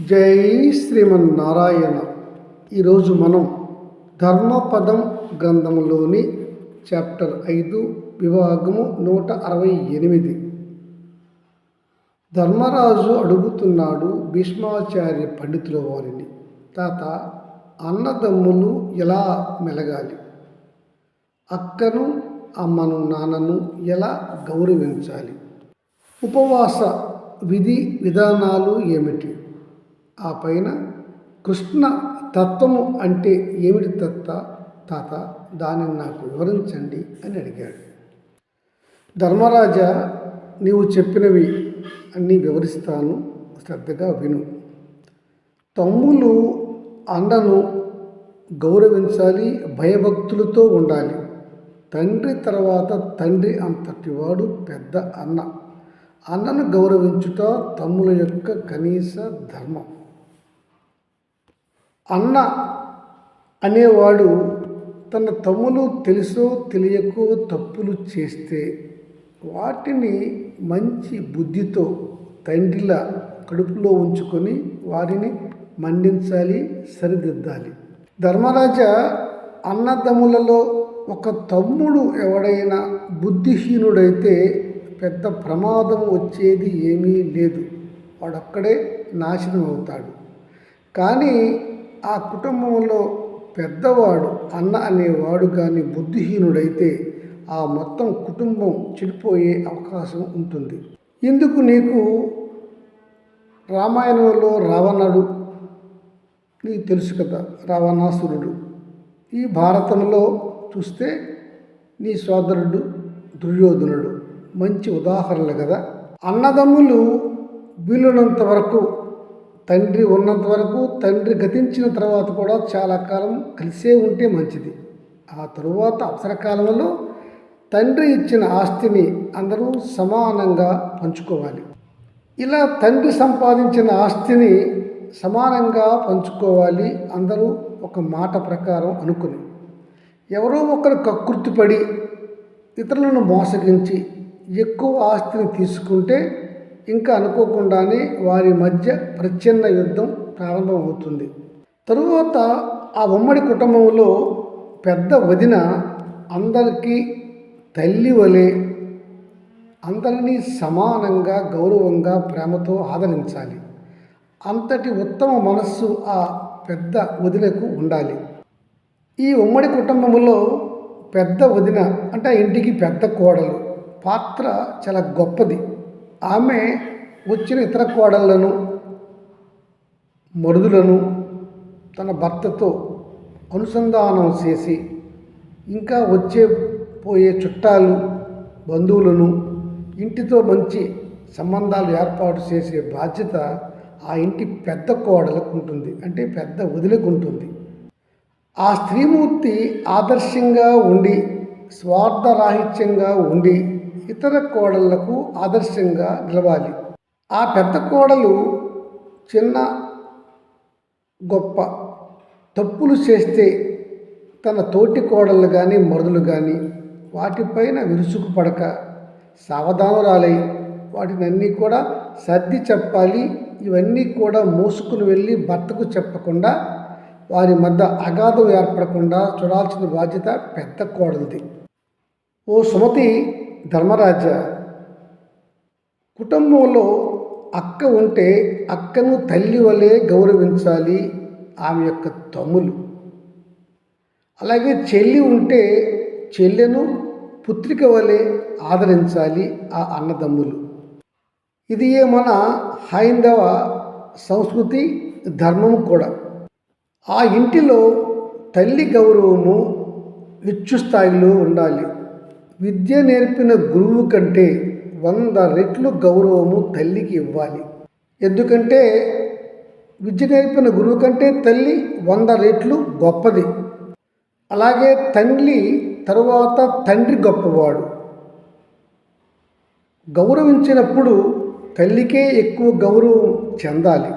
జై శ్రీమన్నారాయణ. ఈరోజు మనం ధర్మపదం గ్రంథంలోని చాప్టర్ ఐదు విభాగము నూట అరవై ఎనిమిది. ధర్మరాజు అడుగుతున్నాడు భీష్మాచార్య పండితుల వారిని తాత అన్నదమ్ములు ఎలా మెలగాలి? అక్కను అమ్మను నాన్నను ఎలా గౌరవించాలి? ఉపవాస విధి విధానాలు ఏమిటి? ఆ పైన కృష్ణ తత్వము అంటే ఏమిటి తత్త? తాత దానిని నాకు వివరించండి అని అడిగాడు. ధర్మరాజా నీవు చెప్పినవి అన్నీ వివరిస్తాను. శ్రద్ధగా విను. తమ్ములు అన్నను గౌరవించాలి భయభక్తులతో ఉండాలి. తండ్రి తర్వాత తండ్రి అంతటి వాడు పెద్ద అన్న. అన్నను గౌరవించుట తమ్ముల యొక్క కనీస ధర్మం. అన్న అనేవాడు తన తమ్ములు తెలుసో తెలియకో తప్పులు చేస్తే వాటిని మంచి బుద్ధితో తండ్రిల కడుపులో ఉంచుకొని వారిని మండించాలి సరిదిద్దాలి. ధర్మరాజా అన్నదమ్ములలో ఒక తమ్ముడు ఎవడైనా బుద్ధిహీనుడైతే పెద్ద ప్రమాదం వచ్చేది ఏమీ లేదు. వాడక్కడే నాశనం అవుతాడు కానీ ఆ కుటుంబంలో పెద్దవాడు అన్న అనేవాడు కానీ బుద్ధిహీనుడైతే ఆ మొత్తం కుటుంబం చెడిపోయే అవకాశం ఉంటుంది. ఇందుకు నీకు రామాయణంలో రావణుడు నీకు తెలుసు కదా రావణాసురుడు. ఈ భారతంలో చూస్తే నీ సోదరుడు దుర్యోధనుడు. మంచి ఉదాహరణలు కదా. అన్నదమ్ములు వీలునంత వరకు తండ్రి ఉన్నంత వరకు తండ్రి గతించిన తర్వాత కూడా చాలా కాలం కలిసే ఉంటే మంచిది. ఆ తరువాత అవసరకాలంలో తండ్రి ఇచ్చిన ఆస్తిని అందరూ సమానంగా పంచుకోవాలి. ఇలా తండ్రి సంపాదించిన ఆస్తిని సమానంగా పంచుకోవాలి అందరూ ఒక మాట ప్రకారం అనుకుని ఎవరో ఒకరు కకృతిపడి ఇతరులను మోసగించి ఎక్కువ ఆస్తిని తీసుకుంటే ఇంకా అనుకోకుండానే వారి మధ్య ప్రచ్ఛన్న యుద్ధం ప్రారంభమవుతుంది. తరువాత ఆ ఉమ్మడి కుటుంబంలో పెద్ద వదిన అందరికీ తల్లి వలె అందరినీ సమానంగా గౌరవంగా ప్రేమతో ఆదరించాలి. అంతటి ఉత్తమ మనస్సు ఆ పెద్ద వదినకు ఉండాలి. ఈ ఉమ్మడి కుటుంబంలో పెద్ద వదిన అంటే ఆ ఇంటికి పెద్ద కోడలు పాత్ర చాలా గొప్పది. ఆమె వచ్చిన ఇతర కోడళ్ళను మరుదులను తన భర్తతో అనుసంధానం చేసి ఇంకా వచ్చే పోయే చుట్టాలు బంధువులను ఇంటితో మంచి సంబంధాలు ఏర్పాటు చేసే బాధ్యత ఆ ఇంటి పెద్ద కోడలకు ఉంటుంది అంటే పెద్ద వదిలకు ఉంటుంది. ఆ స్త్రీమూర్తి ఆదర్శంగా ఉండి స్వార్థరాహిత్యంగా ఉండి ఇతర కోడళ్ళకు ఆదర్శంగా నిలవాలి. ఆ పెద్ద కోడలు చిన్న గొప్ప తప్పులు చేస్తే తన తోటి కోడళ్ళు కానీ మరుదులు కానీ వాటిపైన విరుచుకుపడక సావధానురాలై వాటిని అన్నీ కూడా సర్ది చెప్పాలి. ఇవన్నీ కూడా మోసుకుని వెళ్ళి భర్తకు చెప్పకుండా వారి మధ్య అగాధం ఏర్పడకుండా చూడాల్సిన బాధ్యత పెద్ద కోడలిది. ఓ సుమతి ధర్మరాజ కుటుంబంలో అక్క ఉంటే అక్కను తల్లి వలె గౌరవించాలి ఆమె యొక్క తమ్ములు. అలాగే చెల్లి ఉంటే చెల్లెను పుత్రిక వలె ఆదరించాలి ఆ అన్నదమ్ములు. ఇది ఏ మన హైందవ సంస్కృతి ధర్మము కూడా. ఆ ఇంటిలో తల్లి గౌరవము విచ్చు స్థాయిలో ఉండాలి. విద్య నేర్పిన గురువు కంటే వంద రెట్లు గౌరవము తల్లికి ఇవ్వాలి. ఎందుకంటే విద్య నేర్పిన గురువు కంటే తల్లి వంద రెట్లు గొప్పది. అలాగే తల్లి తరువాత తండ్రి గొప్పవాడు. గౌరవించినప్పుడు తల్లికే ఎక్కువ గౌరవం చెందాలి.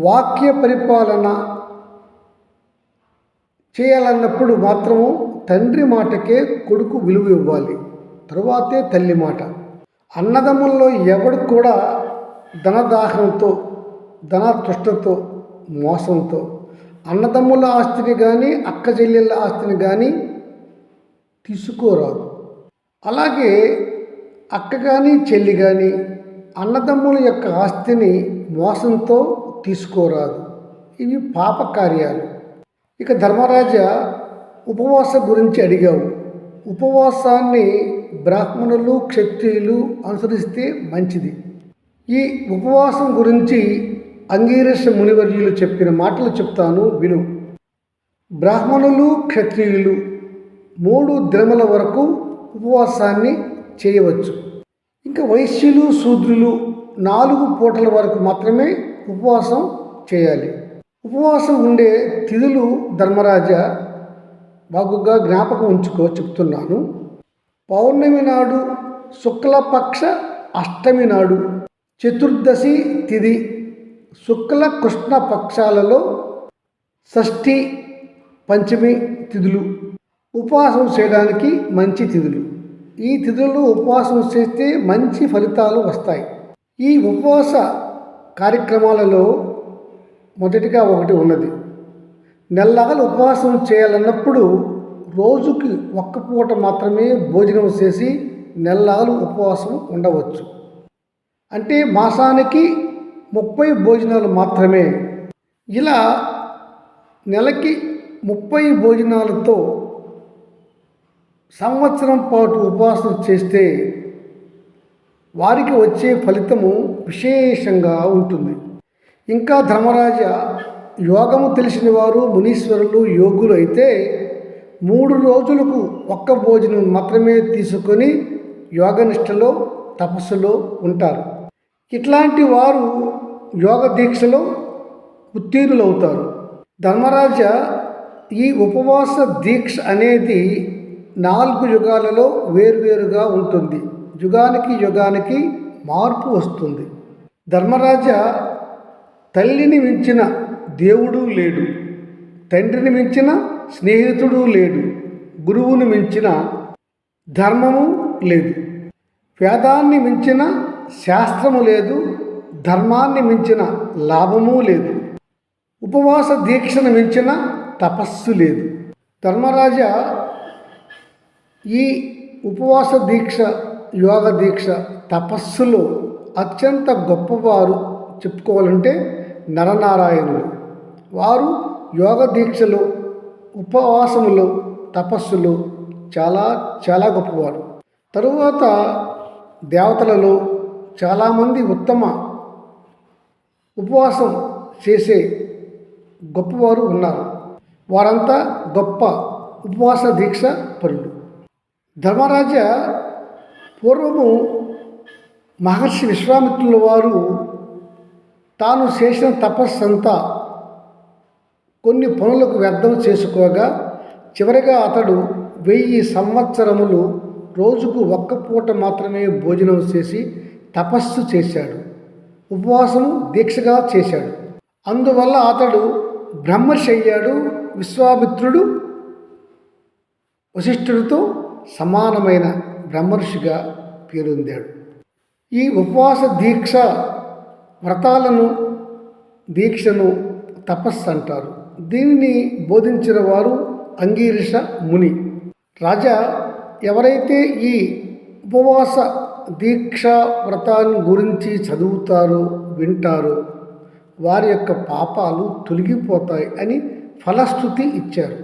వాక్య పరిపాలన చేయాలన్నప్పుడు మాత్రము తండ్రి మాటకే కొడుకు విలువ ఇవ్వాలి. తరువాతే తల్లి మాట. అన్నదమ్ముల్లో ఎవడు కూడా ధనదాహంతో ధనతుష్టతో మోసంతో అన్నదమ్ముల ఆస్తిని కానీ అక్క చెల్లెళ్ళ ఆస్తిని కానీ తీసుకోరాదు. అలాగే అక్క కానీ చెల్లి కానీ అన్నదమ్ముల యొక్క ఆస్తిని మోసంతో తీసుకోరాదు. ఇవి పాప కార్యాలు ఇక ధర్మరాజా ఉపవాస గురించి అడిగావు. ఉపవాసాన్ని బ్రాహ్మణులు క్షత్రియులు అనుసరిస్తే మంచిది. ఈ ఉపవాసం గురించి అంగీరస మునివర్యులు చెప్పిన మాటలు చెప్తాను విను. బ్రాహ్మణులు క్షత్రియులు మూడు దినముల వరకు ఉపవాసాన్ని చేయవచ్చు. ఇంకా వైశ్యులు శూద్రులు నాలుగు పూటల వరకు మాత్రమే ఉపవాసం చేయాలి. ఉపవాసం ఉండే తిథులు ధర్మరాజా బాగుగా జ్ఞాపకం ఉంచుకో చెప్తున్నాను. పౌర్ణమి నాడు శుక్లపక్ష అష్టమి నాడు చతుర్దశి తిథి శుక్ల కృష్ణ పక్షాలలో షష్ఠి పంచమి తిథులు ఉపవాసం చేయడానికి మంచి తిథులు ఈ తిథుల్లో ఉపవాసం చేస్తే మంచి ఫలితాలు వస్తాయి. ఈ ఉపవాస కార్యక్రమాలలో మొదటిగా ఒకటి ఉన్నది. నెలలు ఉపవాసం చేయాలన్నప్పుడు రోజుకి ఒక్క పూట మాత్రమే భోజనం చేసి నెలలు ఉపవాసం ఉండవచ్చు. అంటే మాసానికి ముప్పై భోజనాలు మాత్రమే. ఇలా నెలకి ముప్పై భోజనాలతో సంవత్సరం పాటు ఉపవాసం చేస్తే వారికి వచ్చే ఫలితము విశేషంగా ఉంటుంది. ఇంకా ధర్మరాజ యోగము తెలిసిన వారు మునీశ్వరులు యోగులు అయితే మూడు రోజులకు ఒక్క భోజనం మాత్రమే తీసుకొని యోగనిష్టలో తపస్సులో ఉంటారు. ఇట్లాంటి వారు యోగ దీక్షలో ఉత్తీర్ణులవుతారు. ధర్మరాజ ఈ ఉపవాస దీక్ష అనేది నాలుగు యుగాలలో వేరువేరుగా ఉంటుంది. యుగానికి యుగానికి మార్పు వస్తుంది. ధర్మరాజ తల్లిని మించిన దేవుడు లేడు. తండ్రిని మించిన స్నేహితుడు లేడు. గురువును మించిన ధర్మము లేదు. వేదాన్ని మించిన శాస్త్రము లేదు. ధర్మాన్ని మించిన లాభము లేదు. ఉపవాస దీక్షను మించిన తపస్సు లేదు. ధర్మరాజ ఈ ఉపవాస దీక్ష యోగ దీక్ష తపస్సులో అత్యంత గొప్పవారు చెప్పుకోవాలంటే నరనారాయణులు. వారు యోగ దీక్షలు ఉపవాసములు తపస్సులు చాలా చాలా గొప్పవారు. తరువాత దేవతలలో చాలామంది ఉత్తమ ఉపవాసం చేసే గొప్పవారు ఉన్నారు. వారంతా గొప్ప ఉపవాస దీక్ష పరులు. ధర్మరాజ పూర్వము మహర్షి విశ్వామిత్రుల వారు తాను చేసిన తపస్సంతా కొన్ని పనులకు వ్యర్థం చేసుకోగా చివరిగా అతడు వెయ్యి సంవత్సరములు రోజుకు ఒక్క పూట మాత్రమే భోజనం చేసి తపస్సు చేశాడు. ఉపవాసం దీక్షగా చేశాడు. అందువల్ల అతడు బ్రహ్మర్షి అయ్యాడు విశ్వామిత్రుడు వశిష్ఠుడితో సమానమైన బ్రహ్మర్షిగా పేరొందాడు. ఈ ఉపవాస దీక్ష వ్రతాలను దీక్షను తపస్సు అంటారు. దీనిని బోధించిన వారు అంగీరిష ముని. రాజా ఎవరైతే ఈ ఉపవాస దీక్ష వ్రతాన్ని గురించి చదువుతారో వింటారో వారి యొక్క పాపాలు తొలగిపోతాయి అని ఫలశ్రుతి ఇచ్చారు.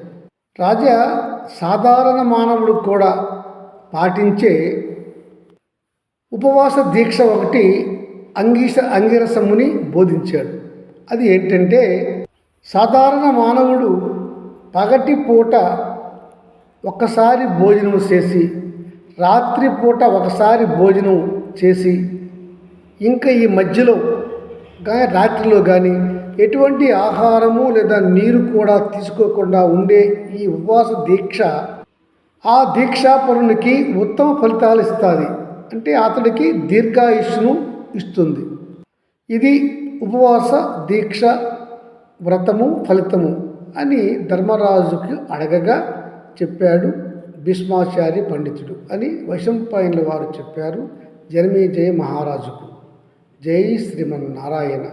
రాజా సాధారణ మానవుడు కూడా పాటించే ఉపవాస దీక్ష ఒకటి అంగీస అంగిరసముని బోధించాడు. అది ఏంటంటే సాధారణ మానవుడు పగటి పూట ఒక్కసారి భోజనం చేసి రాత్రి పూట ఒకసారి భోజనం చేసి ఇంకా ఈ మధ్యలో కానీ రాత్రిలో కానీ ఎటువంటి ఆహారము లేదా నీరు కూడా తీసుకోకుండా ఉండే ఈ ఉపవాస దీక్ష ఆ దీక్షాపరునికి ఉత్తమ ఫలితాలు ఇస్తుంది. అంటే అతడికి దీర్ఘాయుష్ను ఇస్తుంది. ఇది ఉపవాస దీక్ష వ్రతము ఫలితము అని ధర్మరాజుకి అడగగా చెప్పాడు భీష్మాచారి పండితుడు అని వైశంపాయనుల వారు చెప్పారు జనమేజయ మహారాజుకు. జై శ్రీమన్నారాయణ.